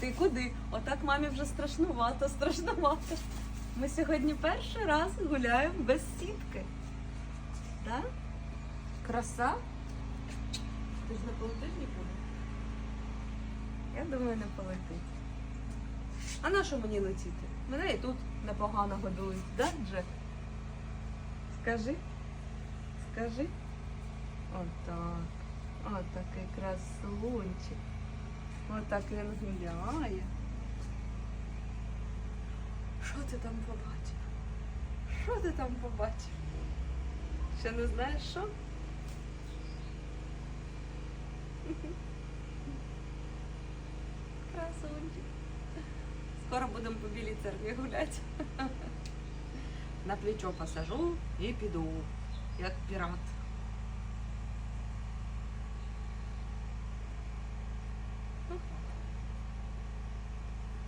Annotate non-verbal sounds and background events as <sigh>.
Ти куди? Отак мамі вже страшнувато, страшнувато. Ми сьогодні перший раз гуляємо без сітки. Так? Краса? Ти ж не полетиш нікуди? Я думаю, не полетить. А на що мені летіти? Мене і тут непогано годують, да, Джек? Скажи. Скажи. Отак. Отакий красунчик. Отак він гуляє. Що ти там побачив? Що ти там побачив? Ще не знаєш що? <laughs> Красунчик. Скоро будемо по білій церкві гуляти. <laughs> На плечо посажу і піду, як пірат.